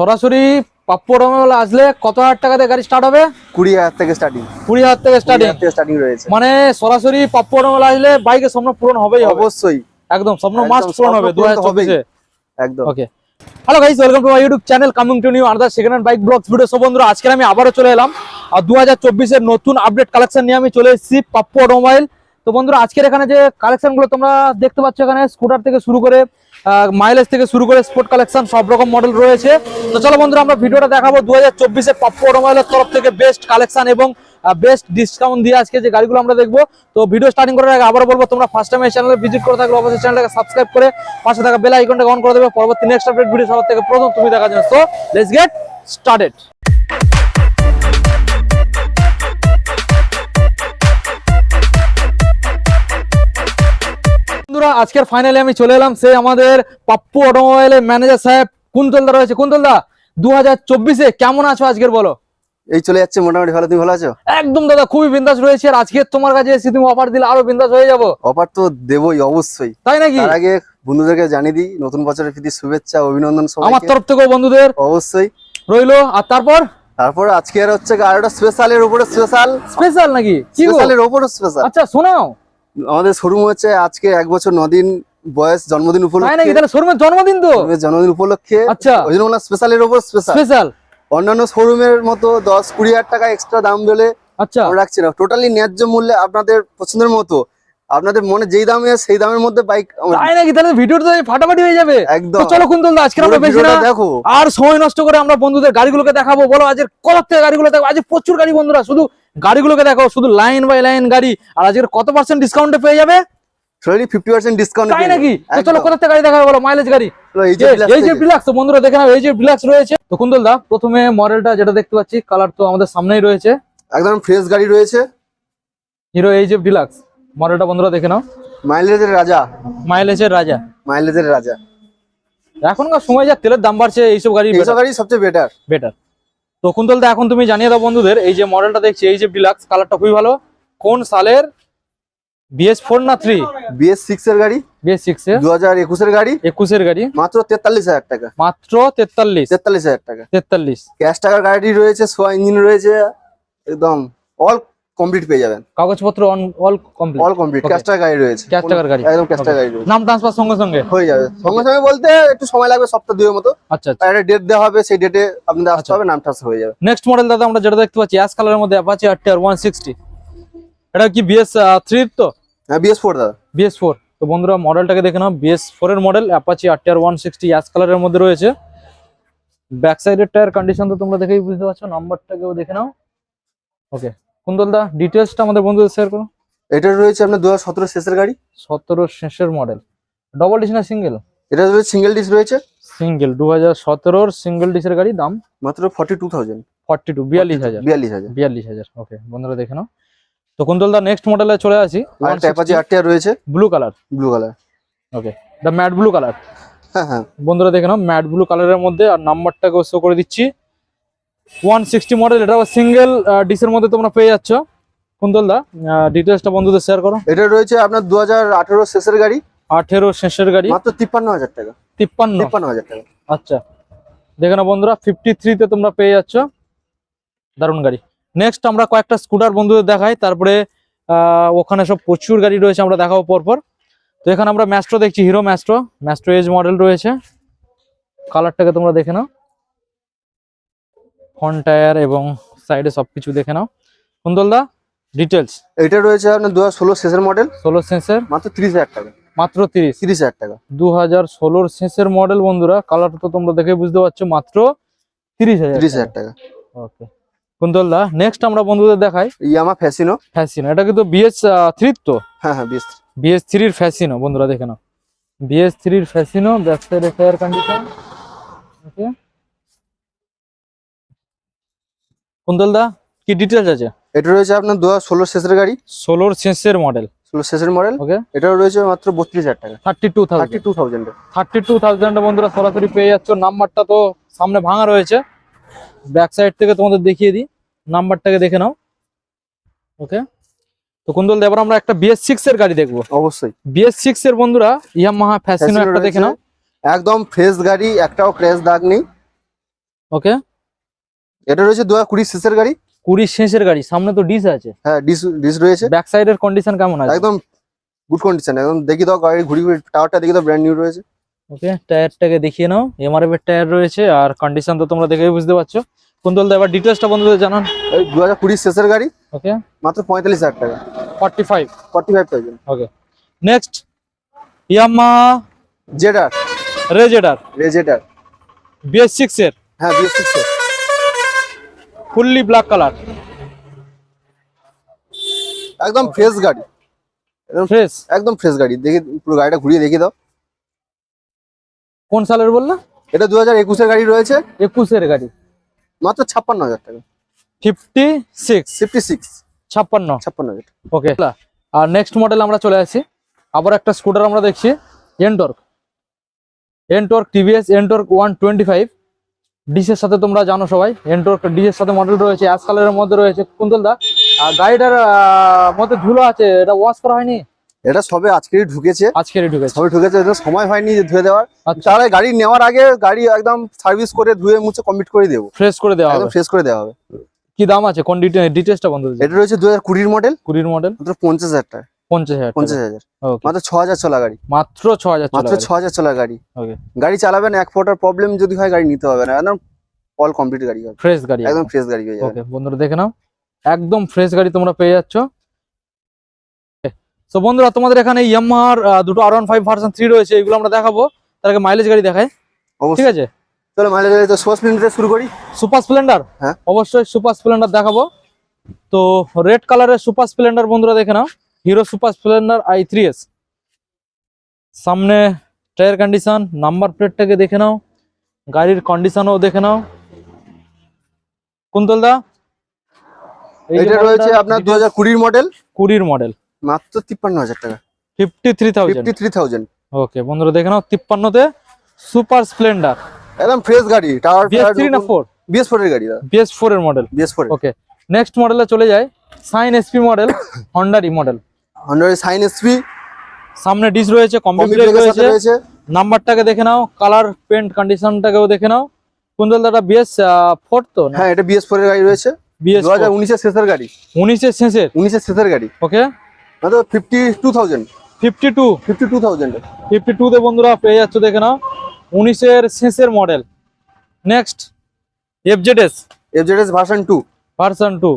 সরাসরি পাপ্পড়মল আসলে কত হাজার টাকাতে গাড়ি স্টার্ট হবে? কুড়ি হাজার থেকে স্টার্টিং কুড়ি হাজার থেকে স্টার্টিং স্টার্টিং রয়েছে। মানে সরাসরি পাপ্পড়মল আসলে বাইকের স্বপ্ন পূরণ হবেই অবশ্যই। একদম স্বপ্ন মাস্ট পূরণ হবে দু হাজার চব্বিশে। একদম। Okay hello guys welcome to my YouTube channel coming to new another second hand bike blogs video সব বন্ধুরা আজকে আমি আবারও চলে এলাম। আর দু হাজার চব্বিশের নতুন আপডেট কালেকশন নিয়ে আমি চলে এসেছি পাপ্পু অটোমোবাইল তো বন্ধুরা আজকের এখানে যে কালেকশনগুলো তোমরা দেখতে পাচ্ছ এখানে স্কুটার থেকে শুরু করে মাইলেজ থেকে শুরু করে স্পোর্ট কালেকশন সব রকম মডেল রয়েছে। তো চলো বন্ধুরা, আমরা ভিডিওটা দেখাবো দু হাজার চব্বিশে পাপ্পু অটোমোবাইলের তরফ থেকে বেস্ট কালেকশন এবং বেস্ট ডিসকাউন্ট দিয়ে আজকে যে গাড়িগুলো আমরা দেখব। তো ভিডিও স্টার্টিং করার আগে আবার বলব, তোমরা ফার্স্ট টাইম এই চ্যানেলে ভিজিট করে থাকলে অবশ্যই চ্যানেলটাকে সাবস্ক্রাইব করে পাশে থাকা বেল আইকনটা অন করে দেবে। পরবর্তী নেক্সট আপডেট ভিডিও সবার থেকে প্রথম তুমি দেখার জন্য। সো লেটস গেট স্টার্টেড বন্ধুরা আজকের ফাইনালে আমি চলে এলাম সেই আমাদের পাপ্পু অটোমোবাইলের ম্যানেজার সাহেব কুন্তলদা রয়েছে। কুন্তলদা দু হাজার চব্বিশে কেমন আছো আজকের বলো? এই চলে যাচ্ছে মোটামুটি ভালো তুমি ভালো আছো? একদম দাদা খুবই বিন্দাস রয়েছে আর আজকে তোমার কাছে এসে তুমি অফার দিলে আরও বিন্দাস হয়ে যাব। অফার তো দেবই অবশ্যই। তাই নাকি? তার আগে বন্ধুদেরকে জানিয়ে দিই নতুন বছরের প্রীতি শুভেচ্ছা অভিনন্দন আমার তরফ থেকেও বন্ধুদের। অবশ্যই। রইল আর তারপর? তারপর আজকে আর হচ্ছে আরেকটা স্পেশালের উপরে স্পেশাল স্পেশাল নাকি? স্পেশালের উপরে স্পেশাল আচ্ছা শোনাও। আমাদের শোরুম হচ্ছে আজকে এক বছর নদিন বয়স জন্মদিন উপলক্ষে। তাহলে শোরুমের জন্মদিন তো। জন্মদিন উপলক্ষে। আচ্ছা। ওই জন্য বললাম স্পেশালের উপর স্পেশাল স্পেশাল অন্যান্য শোরুমের মতো দশ কুড়ি হাজার টাকা এক্সট্রা দাম বলে আচ্ছা। রাখছি না। টোটালি ন্যায্য মূল্যে আপনাদের পছন্দের মতো আপনাদের মনে যেই দামে সেই দামের মধ্যে বাইক তাই নাকি? তাহলে ভিডিওটা তো ফাটাফাটি হয়ে যাবে। একদম। চলো কুন্তল দা আজকে আমরা বেশি না। দেখো। আর সময় নষ্ট করে আমরা বন্ধুদের গাড়িগুলোকে দেখাবো। বলো আজের কত থেকে গাড়িগুলো দেখো। আজ প্রচুর গাড়ি বন্ধুরা শুধু গাড়িগুলোকে দেখো শুধু লাইন বাই লাইন গাড়ি আর আজকের কত পার্সেন্ট ডিসকাউন্টে পেয়ে যাবে? ডিসকাউন্ট তাই নাকি? তো চলো কোথা থেকে গাড়ি দেখাবো বলো? মাইলেজ গাড়ি। এই যে বন্ধুরা দেখে নাও এই যে বিলাক্স রয়েছে। তো দা প্রথমে মডেলটা যেটা দেখতে পাচ্ছি কালার তো আমাদের সামনেই রয়েছে। একদম ফ্রেশ গাড়ি রয়েছে। হিরো এই যে ডিলাক্স মডেলটা বন্ধুরা দেখে নাও। মাইলেজের রাজা। মাইলেজের রাজা। মাইলেজের রাজা। এখনকার সময় যা তেলের দাম বাড়ছে এইসব গাড়ি এইসব গাড়ি সবচেয়ে বেটার বেটার তো তোলতে এখন তুমি জানিয়ে দাও বন্ধুদের এই যে মডেলটা দেখছি এই যে ডিলাক্স কালারটা খুবই ভালো। কোন সালের? বিএস ফোর না থ্রি বিএস সিক্স এর গাড়ি। বিএস সিক্স এর? দু হাজার একুশের গাড়ি। একুশের গাড়ি। মাত্র তেতাল্লিশ হাজার টাকা। মাত্র তেতাল্লিশ? তেতাল্লিশ হাজার টাকা। তেতাল্লিশ। ক্যাশ টাকার গাড়ি রয়েছে সোয়া ইঞ্জিন রয়েছে একদম অল কমপ্লিট পেয়ে যাবেন। কাগজপত্র on all complete all complete. Cash টাকার গাড়ি রয়েছে। টাকার গাড়ি। একদম ক্যাশ টাকার গাড়ি নাম ট্রান্সফার সঙ্গে সঙ্গে? হয়ে যাবে। সঙ্গে সঙ্গে বলতে একটু সময় লাগবে সপ্তাহ দুয়ের মতো। আচ্ছা আচ্ছা। একটা ডেট দেওয়া হবে সেই ডেটে আপনাদের আসতে আচ্ছা। হবে নাম ট্রান্সফার হয়ে যাবে। নেক্সট মডেল দাদা আমরা যেটা দেখতে পাচ্ছি অ্যাশ কালারের মধ্যে Apache R T R one sixty এটা কি বিএস থ্রি তো? হ্যাঁ বিএস ফোর দাদা। বিএস ফোর তো বন্ধুরা মডেলটাকে দেখে নাও বিএস ফোর এর model Apache R T R one sixty ash কালারের মধ্যে রয়েছে। ব্যাক সাইডের টায়ার কন্ডিশন তো তোমরা দেখেই বুঝতে পারছ নাম্বারটাকেও দেখে নাও। ওকে কুন্দল দা ডিটেলসটা আমাদের বন্ধুদের শেয়ার করো। এটা রয়েছে আপনার দু হাজার সতেরো শেষের গাড়ি। সতেরো শেষের মডেল ডবল ডিস না সিঙ্গেল এটা রয়েছে সিঙ্গেল ডিস রয়েছে। সিঙ্গেল দু হাজার সতেরোর সিঙ্গেল ডিসের গাড়ি দাম? মাত্র forty two thousand forty two বিয়াল্লিশ হাজার। বিয়াল্লিশ হাজার। বিয়াল্লিশ হাজার ওকে বন্ধুরা দেখে নাও। তো কুন্তল দা নেক্সট মডেলে চলে আসি। অ্যাপাচি আরটিআর রয়েছে। Blue colour blue colour okay the matte blue colour হ্যাঁ হ্যাঁ। বন্ধুরা দেখে নাও ম্যাট ব্লু কালারের মধ্যে আর নাম্বারটাকে শো করে দিচ্ছি। ওয়ান সিক্সটি মডেল এটা সিঙ্গেল ডিসের মধ্যে তোমরা পেয়ে যাচ্ছ। কুন্তল দা ডিটেলসটা বন্ধুদের শেয়ার করো। এটা রয়েছে আপনার দু হাজার আঠেরো শেষের গাড়ি। আঠেরো শেষের গাড়ি। মাত্র তিপ্পান্ন হাজার টাকা। তিপ্পান্ন। তিপ্পান্ন হাজার টাকা। আচ্ছা। দেখে বন্ধুরা ফিফটি থ্রিতে তোমরা পেয়ে যাচ্ছ। দারুণ গাড়ি। নেক্সট আমরা কয়েকটা স্কুটার বন্ধুদের দেখাই তারপরে আহ, ওখানে সব প্রচুর গাড়ি রয়েছে আমরা দেখাবো পরপর। তো এখানে আমরা ম্যাস্ট্রো দেখছি Hero Maestro Maestro Edge model রয়েছে। কালারটাকে তোমরা দেখে নাও। ফ্রন্ট টায়ার এবং সাইডে সবকিছু দেখে নাও। কুন্দল দা ডিটেলস এটা রয়েছে আপনার দু হাজার ষোলো শেষের মডেল ষোলো সেন্সের মাত্র তিরিশ হাজার টাকা। মাত্র তিরিশ? তিরিশ হাজার টাকা। দু হাজার ষোলোর শেষের মডেল বন্ধুরা কালার তো তোমরা দেখে বুঝতে পারছ মাত্র তিরিশ হাজার তিরিশ হাজার টাকা। ওকে কুন্তল দা নেক্সট আমরা বন্ধুদের দেখাই। ইয়ামা ফ্যাসিনো ফ্যাসিনো এটা কিন্তু বিএস থ্রি তো? হ্যাঁ হ্যাঁ বিএস বিএস থ্রির ফ্যাসিনো বন্ধুরা দেখে নাও। বিএস থ্রির ফ্যাসিনো ব্যাক সাইডে টায়ার কন্ডিশন ওকে কুন্তল দা কি ডিটেলস আছে? এটা রয়েছে আপনার দু হাজার শেষের গাড়ি। ষোলোর শেষের মডেল ষোলো শেষের মডেল ওকে এটাও রয়েছে মাত্র বত্রিশ হাজার টাকা। Thirty two thirty two thousand thirty two thousand বন্ধুরা সরাসরি পেয়ে যাচ্ছ। নাম্বারটা তো সামনে ভাঙা রয়েছে। ব্যাক সাইড থেকে তোমাদের দেখিয়ে দিই। নাম্বারটাকে দেখে নাও। ওকে তো কুন্দল এবার আমরা একটা বিএস সিক্স এর গাড়ি দেখব। অবশ্যই। বিএস সিক্স এর বন্ধুরা ইয়ামাহা ফ্যাসিনো একটা দেখে নাও। একদম ফ্রেশ গাড়ি একটাও ক্র্যাশ দাগ নেই। ওকে এটা রয়েছে দু হাজার কুড়ি শেষের গাড়ি। কুড়ি শেষের গাড়ি সামনে তো ডিস আছে। হ্যাঁ ডিস ডিস রয়েছে। ব্যাক সাইডের কন্ডিশন কেমন আছে? একদম গুড কন্ডিশন একদম দেখি দাও গাড়ি ঘুরি ঘুরি টাওয়ারটা দেখি দাও ব্র্যান্ড নিউ রয়েছে। ওকে টায়ারটাকে দেখিয়ে নাও। এমআরএফ এর টায়ার রয়েছে আর কন্ডিশন তো তোমরা দেখেই বুঝতে পারছ। কুন্তল দা এবার ডিটেলসটা বন্ধুদের জানান। এই দু হাজার কুড়ি শেষের গাড়ি ওকে মাত্র পঁয়তাল্লিশ হাজার টাকা। Forty five forty five thousand okay next Yamaha Z R Ray Z R Ray Z R B S six এর। হ্যাঁ B S six fully black colour. একদম ফ্রেশ গাড়ি। একদম ফ্রেশ? একদম ফ্রেশ গাড়ি। দেখি পুরো গাড়িটা ঘুরিয়ে দেখিয়ে দাও। কোন সালের বললা? এটা দু হাজার একুশের গাড়ি রয়েছে। একুশের গাড়ি। মাত্র ছাপ্পান্ন হাজার টাকা। ফিফটি সিক্স ফিফটি সিক্স ছাপ্পান্ন? ছাপ্পান্ন হাজার। ওকে আর নেক্সট মডেল আমরা চলে আসি। আবার একটা স্কুটার আমরা দেখছি। Ntorq Ntorq TVS Ntorq one twenty five ডিসের সাথে তোমরা জানো সবাই এনটর্ক ডিসের সাথে মডেল রয়েছে অ্যাশ কালারের মধ্যে রয়েছে কুন্তল দা। আর গাড়িটার মধ্যে ধুলো আছে এটা ওয়াশ করা হয়নি? এটা সবে আজকেই ঢুকেছে। আজকেরই ঢুকেছে। সবে ঢুকেছে এটা সময় হয়নি যে ধুয়ে দেওয়ার। আচ্ছা। তাহলে গাড়ি নেওয়ার আগে গাড়ি একদম সার্ভিস করে ধুয়ে মুছে কমপ্লিট করে দেবো। ফ্রেশ করে দেওয়া হবে। ফ্রেশ করে দেওয়া হবে। কি দাম আছে? কোন ডিটেলসটা বন্ধু এটা রয়েছে দু হাজার কুড়ির মডেল কুড়ির মডেল পঞ্চাশ হাজার টাকা। পঞ্চাশ হাজার পঞ্চাশ হাজার। মাত্র ছ হাজার চলা গাড়ি। মাত্র ছ হাজার মাত্র ছ হাজার চলা গাড়ি। গাড়ি চালাবেন এক ফোটার প্রবলেম যদি হয় গাড়ি নিতে হবে না। একদম অল কমপ্লিট গাড়ি হবে। ফ্রেশ গাড়ি একদম ফ্রেশ গাড়ি হয়ে যাবে। বন্ধুরা দেখে নাও। একদম ফ্রেশ গাড়ি তোমরা পেয়ে যাচ্ছ। তো বন্ধুরা তোমাদের এখানে ইয়ামাহার দুটো R one five version three রয়েছে এগুলো আমরা দেখাবো। তার আগে মাইলেজ গাড়ি দেখায় ঠিক আছে? চলো মাইলেজ গাড়ি তো সোর্স মিনিটে শুরু করি। সুপার স্প্লেন্ডার হ্যাঁ। অবশ্যই সুপার স্প্লেন্ডার দেখাবো। তো রেড কালারের সুপার স্প্লেন্ডার বন্ধুরা দেখে নাও। Hero Super Splendor I three S সামনে টায়ার কন্ডিশন নাম্বার প্লেটটাকে দেখে নাও গাড়ির কন্ডিশনও দেখে নাও। কুন্তল দা এই যে এটা রয়েছে আপনার দু হাজার কুড়ির মডেল কুড়ির মডেল মাত্র তিপ্পান্ন হাজার টাকা। Fifty three thousand fifty three thousand okay বন্ধুরা দেখে নাও তিপ্পান্নতে সুপার স্প্লেন্ডার একদম ফ্রেশ গাড়ি টাওয়ার বিএস থ্রি না ফোর বিএস ফোর এর গাড়ি বিএস ফোর এর model B S four okay next মডেলে চলে যায় Shine SP model হন্ডারি model hundred Shine S P সামনে ডিস রয়েছে কম্পিউটার কম্পিউটার রয়েছে। নাম্বারটাকে দেখে নাও কালার পেন্ট কন্ডিশনটাকেও দেখে নাও। কুন্দল দাদা বিএস ফোর তো হ্যাঁ এটা বিএস ফোর এর গাড়ি রয়েছে। বিএস দু হাজার উনিশের শেষের গাড়ি। উনিশের শেষের? উনিশের শেষের গাড়ি। Okay fifty two thousand fifty two fifty two thousand fifty টুতে বন্ধুরা পেয়ে যাচ্ছ দেখে নাও। উনিশের শেষের model next FZS FZS version two version two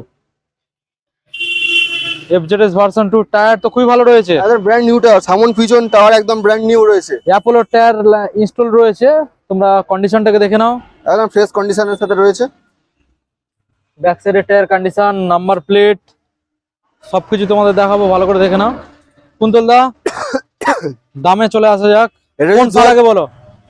FZS version two tyre তো খুবই ভালো রয়েছে। একদম ব্র্যান্ড নিউ টাওয়ার সামন পিছন টাওয়ার একদম ব্র্যান্ড নিউ রয়েছে। অ্যাপোলো টায়ার ইনস্টল রয়েছে। তোমরা কন্ডিশনটাকে দেখে নাও। একদম ফ্রেশ কন্ডিশনের সাথে রয়েছে। ব্যাক সাইডের টায়ার কন্ডিশন নাম্বার প্লেট সবকিছু তোমাদের দেখাবো ভালো করে দেখে নাও। কুন্তল দা দামে চলে আসা যাক। কোন সাল আগে বলো?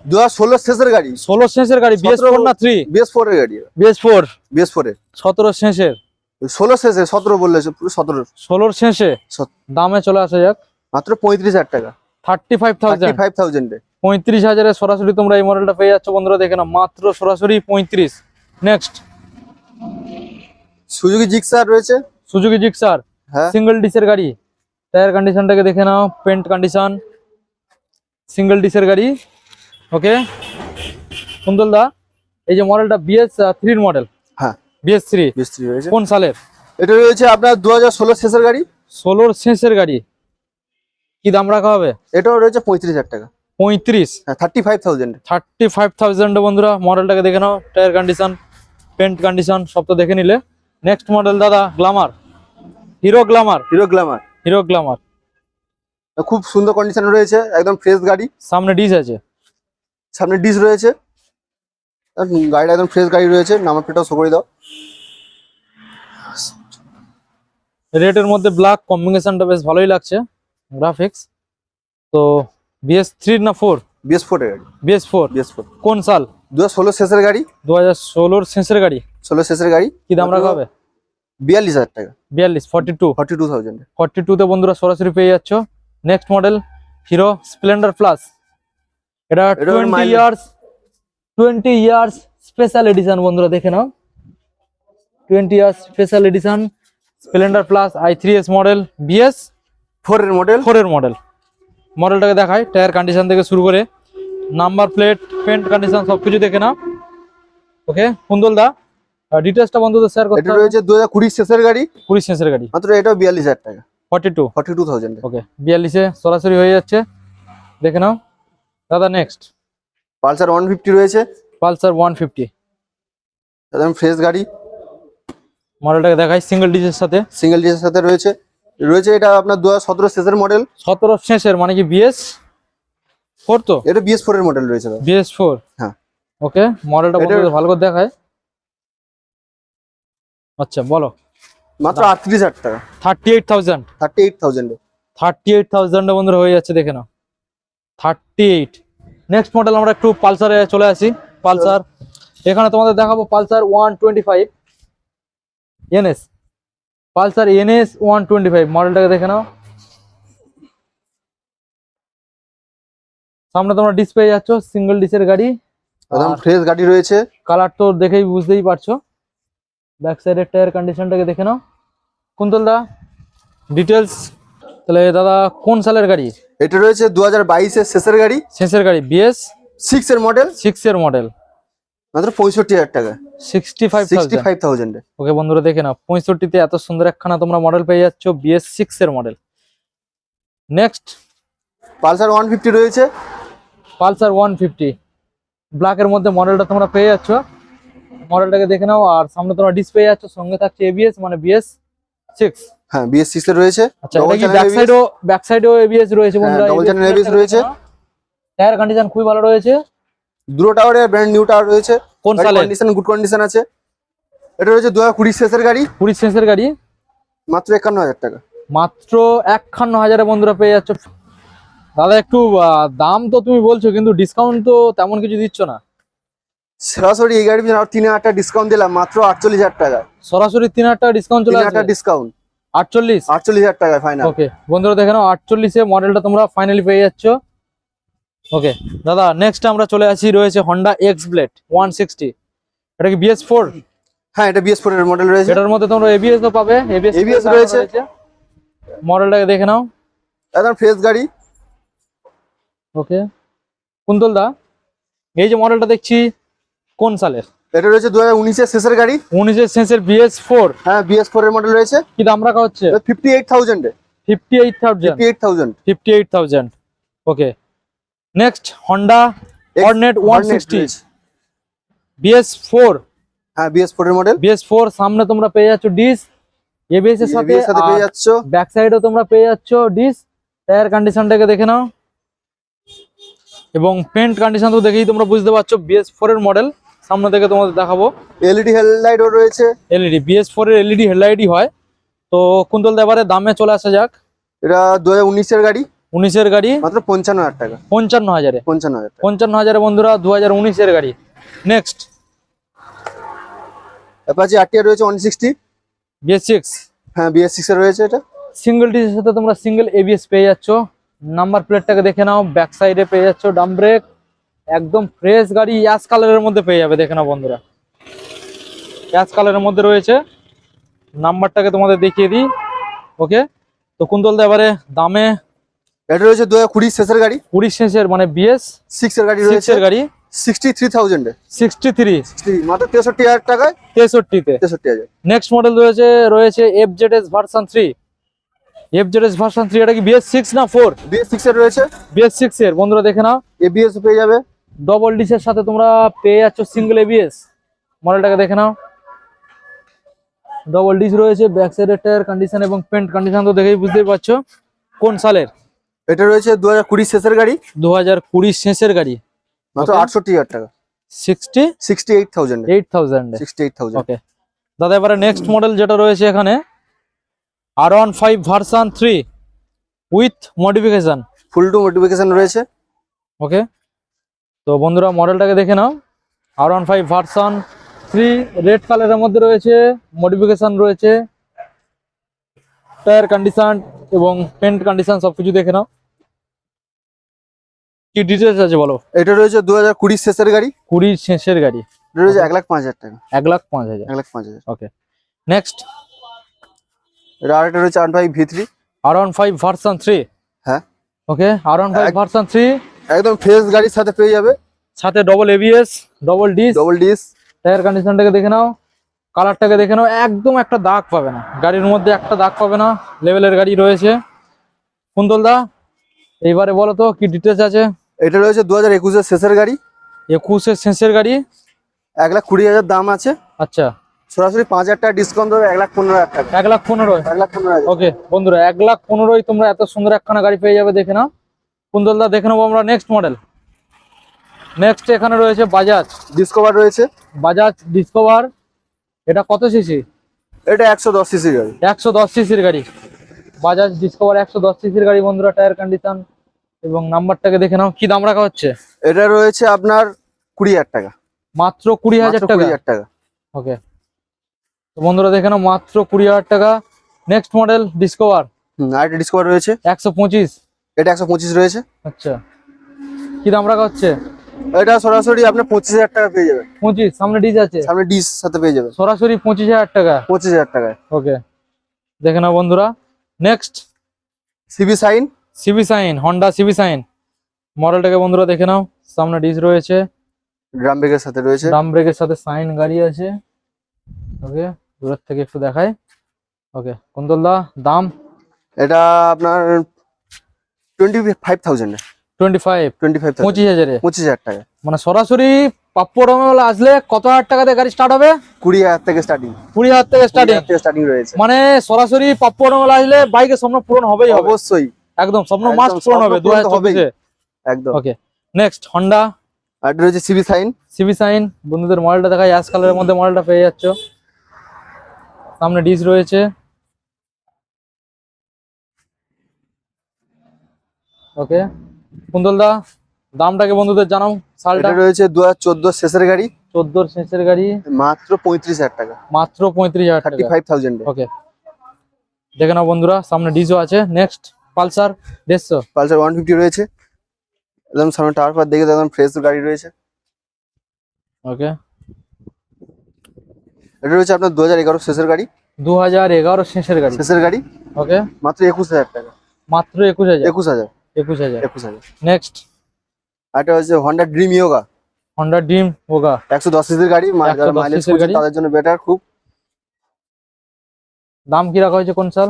দু হাজার ষোলো শেষের গাড়ি। ষোলো শেষের গাড়ি বিএস ফোর না থ্রি বিএস ফোর এর গাড়ি। বিএস ফোর বিএস ফোর এর। সতেরো শেষের। ষোলো শেষে সতেরো বললে পুরো সতেরো। ষোলোর শেষে? দামে চলে আসা যাক। মাত্র পঁয়ত্রিশ হাজার টাকা। থার্টি ফাইভ থাউজেন্ড ফাইভ থাউজেন্ডে পঁয়ত্রিশ হাজারে সরাসরি তোমরা এই মডেলটা পেয়ে যাচ্ছ বন্ধুরা দেখে নাও। মাত্র সরাসরি পঁয়ত্রিশ। নেক্সট সুজুকি জিক্সার রয়েছে। Suzuki Gixxer. হ্যাঁ। সিঙ্গেল ডিসের গাড়ি। টায়ার কন্ডিশনটাকে দেখে নাও। পেন্ট কন্ডিশন সিঙ্গেল ডিসের গাড়ি। ওকে কুন্তল দা এই যে মডেলটা বিএস থ্রির মডেল হ্যাঁ বিএস থ্রি। বিএস থ্রি রয়েছে। কোন সালের? এটা রয়েছে আপনার দু হাজার ষোলো শেষের গাড়ি। ষোলোর শেষের গাড়ি। কি দাম রাখা হবে? এটাও রয়েছে পঁয়ত্রিশ হাজার টাকা। পঁয়ত্রিশ? হ্যাঁ thirty five thousand thirty five thousand বন্ধুরা মডেলটাকে দেখে নাও টায়ার কন্ডিশন পেন্ট কন্ডিশন সব তো দেখে নিলে। নেক্সট মডেল দাদা glamour Hero glamour Hero glamour Hero glamour খুব সুন্দর কন্ডিশনে রয়েছে একদম ফ্রেশ গাড়ি। সামনে ডিস আছে। সামনে ডিস রয়েছে। গাড়িটা একদম ফ্রেশ গাড়ি রয়েছে। নাম্বার প্লেটটাও শো করে দাও। রেটের মধ্যে ব্ল্যাক কম্বিনেশনটা বেশ ভালোই লাগছে গ্রাফিক্স তো বিএস থ্রি না ফোর বিএস ফোর এর গাড়ি। বিএস ফোর বিএস ফোর কোন সাল? দু হাজার ষোলো শেষের গাড়ি। দু হাজার ষোলোর শেষের গাড়ি? ষোলো শেষের গাড়ি। কি দাম রাখা হবে? বিয়াল্লিশ হাজার টাকা। বিয়াল্লিশ forty two forty two thousand forty টুতে বন্ধুরা সরাসরি পেয়ে যাচ্ছ। Next model Hero Splendor plus এটা এটা twenty years twenty years special edition বন্ধুরা দেখে নাও। Twenty years special edition Splendor plus i three S model BS four এর মডেল ফোরের মডেল মডেলটাকে দেখায় টায়ার কন্ডিশন থেকে শুরু করে নাম্বার প্লেট পেন্ট কন্ডিশন সব কিছু দেখে নাও। ওকে কুন্দল দা ডিটেলসটা বন্ধুদের শেয়ার করতে এটা রয়েছে দু হাজার কুড়ি শেষের গাড়ি। কুড়ি সেন্সের গাড়ি। মাত্র এটাও বিয়াল্লিশ হাজার টাকা। Forty two forty two thousand okay বিয়াল্লিশে সরাসরি হয়ে যাচ্ছে। দেখে নাও। দাদা নেক্সট পালসার ওয়ান ফিফটি রয়েছে। পালসার ওয়ান ফিফটি একদম ফ্রেশ গাড়ি। মডেলটাকে দেখাই সিঙ্গেল ডিজের সাথে। সিঙ্গেল ডিসের সাথে রয়েছে। রয়েছে এটা আপনার দু হাজার সতেরো শেষের মডেল সতেরো শেষের মানে কি বিএস ফোর তো? এটা বিএস ফোর এর মডেল রয়েছে। বিএস ফোর হ্যাঁ। ওকে মডেলটা ভালো করে দেখায় আচ্ছা বলো। মাত্র আটত্রিশ হাজার টাকা। Thirty eight thousand thirty eight thousand thirty eight থাউজেন্ডে বন্ধুরা হয়ে যাচ্ছে দেখে নাও। থার্টি এইট নেক্সট মডেল আমরা একটু পালসারে চলে আসি। পালসার। এখানে তোমাদের দেখাবো Pulsar one twenty five. NS. Pulsar NS one twenty five. মডেলটাকে দেখে নাও। সামনে তোমরা ডিসপ্লে যাচ্ছ সিঙ্গেল ডিসের গাড়ি। একদম ফ্রেশ গাড়ি রয়েছে। কালার তো দেখেই বুঝতেই পারছ। ব্যাক সাইডের টায়ার কন্ডিশনটাকে দেখে নাও। কুন্তল দা ডিটেলস তাহলে দাদা কোন সালের গাড়ি? এটা রয়েছে দু হাজার বাইশের শেষের গাড়ি। শেষের গাড়ি বিএস? সিক্স এর মডেল সিক্স এর মডেল মাত্র পঁয়ষট্টি হাজার টাকা। Sixty five sixty five thousand okay বন্ধুরা দেখে পঁয়ষট্টিতে এত সুন্দর একখানা তোমরা মডেল পেয়ে যাচ্ছ বিএস সিক্স এর model next Pulsar one fifty রয়েছে। Pulsar one fifty. ব্ল্যাকের মধ্যে মডেলটা তোমরা পেয়ে যাচ্ছ। মডেলটাকে দেখে নাও আর সামনে তোমরা ডিসপ্লে যাচ্ছ সঙ্গে থাকছে এবিএস মানে বিএস সিক্স হ্যাঁ বিএস সিক্স রয়েছে। আচ্ছা এটা কি ব্যাক সাইডও ব্যাক সাইডেও এবিএস রয়েছে হ্যাঁ, বন্ধুরা? রয়েছে। টায়ার কন্ডিশন খুবই ভালো রয়েছে। দুটো টাওয়ারে ব্র্যান্ড নিউ টাওয়ার রয়েছে। কোন কন্ডিশন গুড কন্ডিশন আছে। এটা রয়েছে গাড়ি। গাড়ি। মাত্র একান্ন হাজার টাকা। মাত্র বন্ধুরা পেয়ে যাচ্ছ। দাদা একটু দাম তো তুমি বলছো কিন্তু ডিসকাউন্ট তো তেমন কিছু দিচ্ছ না। সরাসরি এই গাড়ি পিছনে আর তিন হাজার টাকা ডিসকাউন্ট দিলাম মাত্র আটচল্লিশ হাজার টাকা। সরাসরি তিন হাজার টাকা ডিসকাউন্ট চলে হাজার ডিসকাউন্ট আটচল্লিশ? আটচল্লিশ হাজার টাকায় ফাইনাল ওকে বন্ধুরা দেখে নাও আটচল্লিশে মডেলটা তোমরা ফাইনালি পেয়ে যাচ্ছ। ওকে দাদা নেক্সট আমরা চলে আসি রয়েছে Honda X Blade one sixty এটা কি বিএস ফোর হ্যাঁ এটা বিএস ফোর এর মডেল রয়েছে। এটার মধ্যে তোমরা এবিএস তো পাবে এবিএস ABS রয়েছে। মডেলটাকে দেখে নাও। একদম ফ্রেশ গাড়ি। ওকে কুন্তল দা এই যে মডেলটা দেখছি কোন সালের? এটা রয়েছে দু হাজার উনিশের শেষের গাড়ি। উনিশের শেষের বিএস ফোর। হ্যাঁ বিএস ফোর এর মডেল রয়েছে। কি দাম রাখা হচ্ছে? Fifty eight thousand fifty eight thousand eight thousand fifty eight thousand okay next Honda Hornet one sixty BS four হ্যাঁ বিএস ফোর এর মডেল বিএস ফোর সামনে তোমরা পেয়ে যাচ্ছ ডিস এবিএস এর সাথে সাথে পেয়ে যাচ্ছ। ব্যাক সাইডেও তোমরা পেয়ে যাচ্ছ ডিস টায়ার কন্ডিশনটাকে দেখে নাও। এবং পেন্ট কন্ডিশন তো দেখেই তোমরা বুঝতে পারছ বিএস ফোর এর মডেল সামনে থেকে তোমাদের দেখাবো। এলইডি হেডলাইটও রয়েছে। এলইডি বিএস ফোর এর এলইডি হেডলাইটই হয়। তো কুন্তল এবারে দামে চলে আসা যাক। এটা দু হাজার গাড়ি। উনিশের গাড়ি। মাত্র পঞ্চান্ন হাজার টাকা। পঞ্চান্ন হাজারে। পঞ্চান্ন হাজার পঞ্চান্ন হাজারে বন্ধুরা দু হাজার উনিশের গাড়ি। নেক্সট অ্যাপাচি আরটিআর রয়েছে ওয়ান সিক্সটি বিএস সিক্স হ্যাঁ বিএস সিক্স রয়েছে এটা। সিঙ্গেল ডিসের সাথে তোমরা সিঙ্গেল এবিএস পেয়ে যাচ্ছ। নাম্বার প্লেটটাকে দেখে নাও ব্যাক সাইডে পেয়ে যাচ্ছ ডাম ব্রেক একদম ফ্রেশ গাড়ি অ্যাশ কালারের মধ্যে পেয়ে যাবে দেখে নাও বন্ধুরা। অ্যাশ কালারের মধ্যে রয়েছে। নাম্বারটাকে তোমাদের দেখিয়ে দিই ওকে তো কুন্তল দা এবারে দামে এটা রয়েছে দু হাজার কুড়ি শেষের গাড়ি। কুড়ি শেষের মানে বিএস সিক্স এর গাড়ি রয়েছে। সিক্সের গাড়ি। সিক্সটি থ্রি থাউজেন্ডে সিক্সটি থ্রি মাত্র তেষট্টি হাজার টাকায় তেষট্টিতে। তেষট্টি হাজার। নেক্সট মডেল রয়েছে রয়েছে F Z S version three F Z S version three এটা কি বিএস সিক্স না ফোর বিএস সিক্স এর রয়েছে। বিএস সিক্স এর বন্ধুরা দেখে নাও। এবিএস পেয়ে যাবে। ডবল ডিসের সাথে তোমরা পেয়ে যাচ্ছ সিঙ্গেল এবিএস মডেলটাকে দেখে নাও। ডবল ডিস রয়েছে ব্যাক সাইডের টায়ার কন্ডিশন এবং পেন্ট কন্ডিশন তো দেখেই বুঝতেই পারছ। কোন সালের? এটা রয়েছে দু হাজার কুড়ি শেষের গাড়ি। দু হাজার কুড়ি শেষের গাড়ি। মাত্র. আটষট্টি হাজার টাকা। Sixty sixty eight thousand eight thousand sixty eight thousand okay দাদা এবারে নেক্সট মডেল যেটা রয়েছে এখানে R one five version three with modification full to modification রয়েছে। ওকে তো বন্ধুরা মডেলটাকে দেখে নাও। R one five version three red কালারের মধ্যে রয়েছে মডিফিকেশন রয়েছে টায়ার কন্ডিশন এবং পেন্ট কন্ডিশন সবকিছু দেখে নাও। কি ডিটেলস আছে বলো? এটা রয়েছে দু হাজার কুড়ি শেষের গাড়ি। কুড়ি শেষের গাড়ি। এটা রয়েছে এক লাখ পাঁচ হাজার টাকা। এক লাখ পাঁচ হাজার। এক লাখ পাঁচ হাজার। ওকে নেক্সট এটা আরেকটা রয়েছে আট five V three R one five version three হ্যাঁ। Okay R one five version three একদম ফ্রেশ গাড়ির সাথে পেয়ে যাবে। সাথে double ABS double disc double disc tyre কন্ডিশনটাকে দেখে নাও কালারটাকে দেখে নাও একদম একটা দাগ পাবে না। গাড়ির মধ্যে একটা দাগ পাবে না লেভেলের গাড়ি রয়েছে। কুন্তলদা এইবারে বলো তো কি ডিটেলস আছে? এটা রয়েছে দু হাজার একুশের শেষের গাড়ি। একুশের শেষের গাড়ি? এক লাখ কুড়ি হাজার দাম আছে। আচ্ছা। সরাসরি পাঁচ হাজার টাকা ডিসকাউন্ট দেবে এক লাখ পনেরো হাজার টাকা। এক লাখ পনেরো। এক লাখ পনেরো ওকে বন্ধুরা এক লাখ পনেরোই তোমরা এত সুন্দর একখানা গাড়ি পেয়ে যাবে দেখে নাও। কুন্তলদা দেখে নেব আমরা নেক্সট মডেল নেক্সট এখানে রয়েছে বাজাজ ডিসকভার রয়েছে। বাজাজ ডিসকভার এটা কত সিসি এটা একশো দশ সিসির গাড়ি। একশো দশ সিসির গাড়ি। বাজাজ ডিসকভার একশো দশ সিসির গাড়ি বন্ধুরা টায়ার কন্ডিশন এবং নাম্বারটাকে দেখে নাও কি দাম রাখা হচ্ছে? এটা রয়েছে আপনার কুড়ি হাজার টাকা। মাত্র কুড়ি হাজার টাকা? হাজার টাকা। ওকে তো বন্ধুরা দেখে নাও মাত্র কুড়ি হাজার টাকা। নেক্সট মডেল ডিসকভার হুম আর ডিসকভার রয়েছে। একশো পঁচিশ। এটা একশো পঁচিশ রয়েছে। আচ্ছা। কি দাম রাখা হচ্ছে? এটা সরাসরি আপনি পঁচিশ হাজার টাকা পেয়ে যাবেন। পঁচিশ সামনে ডিজ আছে? সামনে ডিস সাথে পেয়ে যাবেন। সরাসরি পঁচিশ হাজার টাকা? পঁচিশ হাজার টাকায়। ওকে। দেখে নাও বন্ধুরা। Next CB Shine. CB Shine Honda CB Shine. মডেলটাকে বন্ধুরা দেখে নাও। সামনে ডিস রয়েছে। ড্রাম ব্রেকের সাথে রয়েছে। ড্রাম ব্রেকের সাথে সাইন গাড়ি আছে। ওকে দূরের থেকে একটু দেখায় ওকে কুন্তলদা দাম? এটা আপনার twenty five thousand twenty five twenty five পঁচিশ হাজারে? পঁচিশ হাজার টাকা। মানে সরাসরি পাপ্পু রমেলা আসলে কত হাজার গাড়ি স্টার্ট হবে? কুড়ি হাজার থেকে স্টার্টিং কুড়ি হাজার থেকে স্টার্টিং স্টার্টিং রয়েছে। মানে সরাসরি পাপ্পু রমেলা আসলে বাইকের স্বপ্ন পূরণ হবেই অবশ্যই। একদম স্বপ্ন মাস্ট পূরণ হবে দু হাজার। একদম। ওকে নেক্সট হন্ডা আর রয়েছে সিবি সাইন সিবি সাইন বন্ধুদের মডেলটা দেখায় অ্যাশ কালারের মধ্যে মডেলটা পেয়ে যাচ্ছ। সামনে ডিস রয়েছে। ওকে। কুন্দলদা দামটাকে বন্ধুদের জানাও সালটা। রয়েছে দু হাজার চোদ্দ শেষের গাড়ি। চোদ্দোর শেষের গাড়ি। মাত্র পঁয়ত্রিশ হাজার টাকা। মাত্র পঁয়ত্রিশ হাজার থার্টি টাকা ফাইভ থাউজেন্ড। ওকে। দেখে নাও বন্ধুরা সামনে ডিজও আছে। নেক্সট পালসার দেড়শো। পালসার ওয়ান ফিফটি রয়েছে। একদম সামনে টাওয়ার পার দেখে একদম ফ্রেশ গাড়ি রয়েছে। ওকে। এটা রয়েছে আপনার দু হাজার এগারো শেষের গাড়ি। দু হাজার এগারো শেষের গাড়ি। শেষের গাড়ি। ওকে। মাত্র একুশ হাজার টাকা। মাত্র একুশ হাজার। একুশ হাজার। একুশ হাজার। একুশ হাজার। নেক্সট আর এটা হচ্ছে হন্ডা ড্রিম ইয়োগা হন্ডা ডিম ওগা একশো দশ সিসির গাড়ি যারা মাইলেজ। তাদের জন্য বেটার খুব। দাম কি রাখা হয়েছে কোন সাল?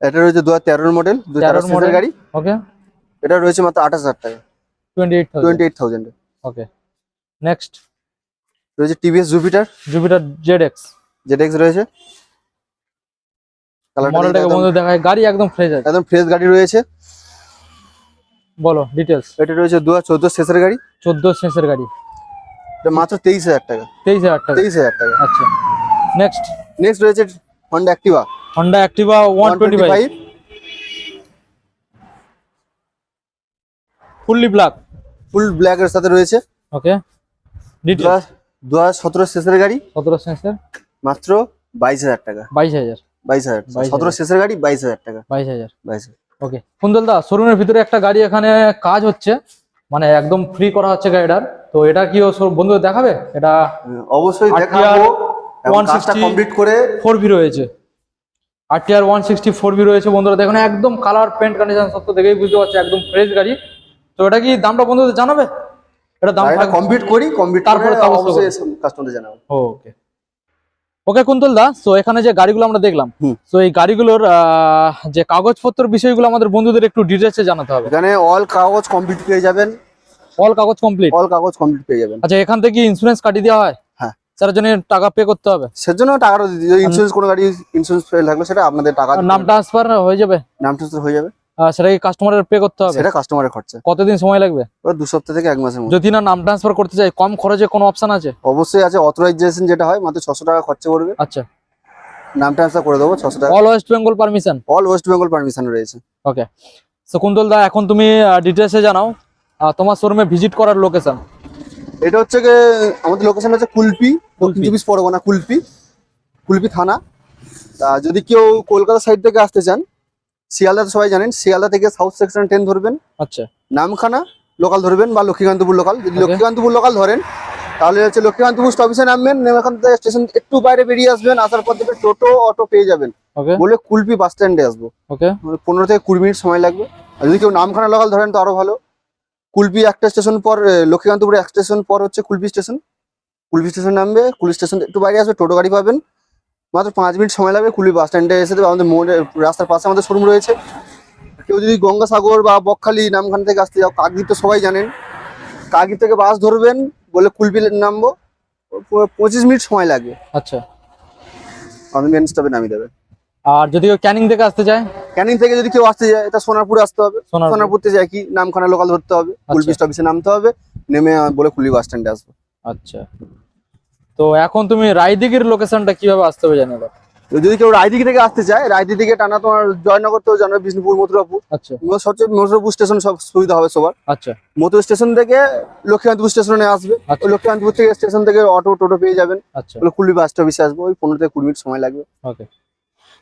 এটা রয়েছে দু হাজার তেরোর মডেল দু তেরো 13 গাড়ি। ওকে এটা রয়েছে মাত্র আঠাশ হাজার টাকা। Twenty eight twenty eight thousand okay next রয়েছে TVS Jupiter Jupiter Z X যেটা এক্স রয়েছে। মডেলটাকে বন্ধু দেখায় গাড়ি একদম ফ্রেশ আছে। একদম ফ্রেশ গাড়ি রয়েছে। বলো ডিটেলস এটা রয়েছে দু হাজার চোদ্দ শেষের গাড়ি। চোদ্দ শেষের গাড়ি। এটা মাত্র তেইশ হাজার টাকা। তেইশ হাজার টাকা। তেইশ হাজার টাকা। আচ্ছা। নেক্সট নেক্সট রয়েছে Honda Activa Honda Activa one twenty five fully black full black এর সাথে রয়েছে। ওকে ডিটেলস দু হাজার সতেরো শেষের গাড়ি। সতেরো শেষের। মাত্র বাইশ হাজার টাকা। বাইশ হাজার। বাইশ হাজার। 22,000 সতেরো শেষের গাড়ি বাইশ হাজার টাকা। বাইশ হাজার। বাইশ ওকে কুন্দল দা শোরুমের ভিতরে একটা গাড়ি এখানে কাজ হচ্ছে। মানে একদম ফ্রি করা হচ্ছে গাড়িটার। তো এটা কি বন্ধুদের দেখাবে? এটা অবশ্যই দেখাবো এবং 160 কমপ্লিট করে ফোর ভি রয়েছে। R TR one sixty four V রয়েছে বন্ধুরা। দেখুন একদম কালার পেন্ট কন্ডিশন সব তো দেখেই বুঝতে পারছি একদম ফ্রেশ গাড়ি। তো এটা কি দামটা বন্ধুদের জানাবে? এটা দাম কমপ্লিট করি কমপ্লিট তারপরে অবশ্যই কাস্টমারদের জানাব। ওকে ওকে কুন্তল দা তো এখানে যে গাড়িগুলো আমরা দেখলাম। তো এই গাড়িগুলোর যে কাগজপত্র বিষয়গুলো আমাদের বন্ধুদের একটু ডিটেলসে জানাতে হবে। এখানে অল কাগজ কমপ্লিট পেয়ে যাবেন। অল কাগজ কমপ্লিট অল কাগজ কমপ্লিট পেয়ে যাবেন। আচ্ছা এখান থেকে ইন্স্যুরেন্স কাটিয়ে দেওয়া হয়? হ্যাঁ। তার জন্য টাকা পে করতে হবে? সেজন্য টাকাটা ইন্স্যুরেন্স কোনো গাড়ি ইন্স্যুরেন্স ফেল থাকলে সেটা আপনাদের টাকা নাম ট্রান্সফার হয়ে যাবে? নাম ট্রান্সফার হয়ে যাবে। আহ, সেটা কি কাস্টমারের পে করতে হবে। সেটা কাস্টমারের খরচা। কতদিন সময় লাগবে? ওরা দু সপ্তাহ থেকে এক মাসের মধ্যে। যদি না নাম ট্রান্সফার করতে চাই কম খরচে কোনো অপশন আছে? অবশ্যই আছে অথরাইজেশন যেটা হয় মাত্র ছশো টাকা খরচা করবে আচ্ছা। নাম ট্রান্সফার করে দেবো ছশো টাকা। All West Bengal permission all West Bengal permission রয়েছে। ওকে সো কুন্তল দা এখন তুমি ডিটেলসে জানাও। তোমার শোরুমে ভিজিট করার লোকেশন এটা হচ্ছে গিয়ে আমাদের লোকেশন হচ্ছে কুলপি দক্ষিণ চব্বিশ পরগনা কুলপি। কুলপি থানা। তা যদি কেউ কলকাতা সাইড থেকে আসতে চান শিয়ালদা সবাই জানেন শিয়ালদা থেকে সাউথ সেকশন ট্রেন ধরবেন। আচ্ছা। নামখানা লোকাল ধরবেন বা লক্ষ্মীকান্তপুর লোকাল যদি লক্ষ্মীকান্তপুর লোকাল ধরেন তাহলে হচ্ছে লক্ষ্মীকান্তপুর স্টপেশে নামবেন নেমে এখান থেকে স্টেশন একটু বাইরে বেরিয়ে আসবেন আসার পর থেকে টোটো অটো পেয়ে যাবেন। ওকে বলে কুলপি বাস স্ট্যান্ডে আসব। ওকে মানে পনেরো থেকে কুড়ি মিনিট সময় লাগবে। আর যদি কেউ নামখানা লোকাল ধরেন তো আরও ভালো। কুলপি একটা স্টেশন পর লক্ষ্মীকান্তপুর এক স্টেশন পর হচ্ছে কুলপি স্টেশন কুলপি স্টেশন নামবে কুলি স্টেশন একটু বাইরে আসবে টোটো গাড়ি পাবেন। মাত্র পাঁচ মিনিট সময় লাগবে কুলি বাস স্ট্যান্ডে এসে দেবে। আমাদের মোড়ে রাস্তার পাশে আমাদের শোরুম রয়েছে। কেউ যদি গঙ্গাসাগর বা বকখালি নামখান থেকে আসতে যাও কাকদ্বীপ তো সবাই জানেন। কাকদ্বীপ থেকে বাস ধরবেন বলে কুলপি নামবো। পঁচিশ মিনিট সময় লাগবে। আচ্ছা। আমাদের মেন স্টপে নামিয়ে দেবে। আর যদি কেউ ক্যানিং থেকে আসতে চায়? ক্যানিং থেকে যদি কেউ আসতে যায় এটা সোনারপুরে আসতে হবে। সোনারপুর। থেকে যায় কি নামখানা লোকাল ধরতে হবে। কুলপি আচ্ছা। স্টপেসে নামতে হবে। নেমে বলে কুলি বাস স্ট্যান্ডে আসব। আচ্ছা। তো এখন তুমি রায়দিঘির লোকেশনটা কীভাবে আসতে হবে জানো যদি কেউ রায়দিঘি থেকে আসতে চায় রায়দিঘি থেকে টানা তোমার জয়নগর তো জানো বিষ্ণুপুর মথুরাপুর। আচ্ছা। সবচেয়ে মথুরাপুর স্টেশন সব সুবিধা হবে সবার। আচ্ছা। মথুরা স্টেশন থেকে লক্ষ্মীকান্তপুর স্টেশনে আসবে। আচ্ছা। লক্ষ্মীকান্তপুর থেকে স্টেশন থেকে অটো টোটো পেয়ে যাবেন। আচ্ছা। বলে কুলি বাস স্টপেসে আসব। ওই পনেরো থেকে কুড়ি মিনিট সময় লাগবে। ওকে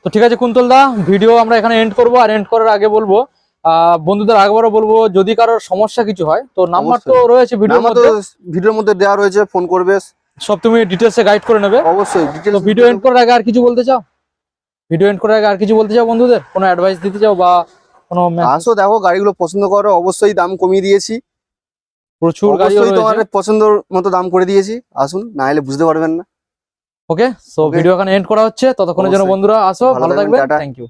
তো ঠিক আছে কুন্তল দা ভিডিও আমরা এখানে এন্ড করব। আর এন্ড করার আগে বলব আহ, বন্ধুদের আগেবারও বলব যদি কারোর সমস্যা কিছু হয় তো নাম্বার তো রয়েছে ভিডিওর মধ্যে। ভিডিওর মধ্যে দেওয়া রয়েছে ফোন করবে। সব তুমি ডিটেলসে গাইড করে নেবে। অবশ্যই ডিটেলস ভিডিও এন্ড করার আগে আর কিছু বলতে চাও? ভিডিও এন্ড করার আগে আর কিছু বলতে চাও বন্ধুদের? কোনো অ্যাডভাইস দিতে চাও বা কোনো আসো দেখো গাড়িগুলো পছন্দ করো অবশ্যই দাম কমিয়ে দিয়েছি। প্রচুর গাড়ি অবশ্যই তোমার পছন্দের মতো দাম করে দিয়েছি। আসুন না হলে বুঝতে পারবেন না। ওকে সো ভিডিও এখানে এন্ড করা হচ্ছে। ততক্ষণের জন্য বন্ধুরা আসো ভালো থাকবেন থ্যাংক ইউ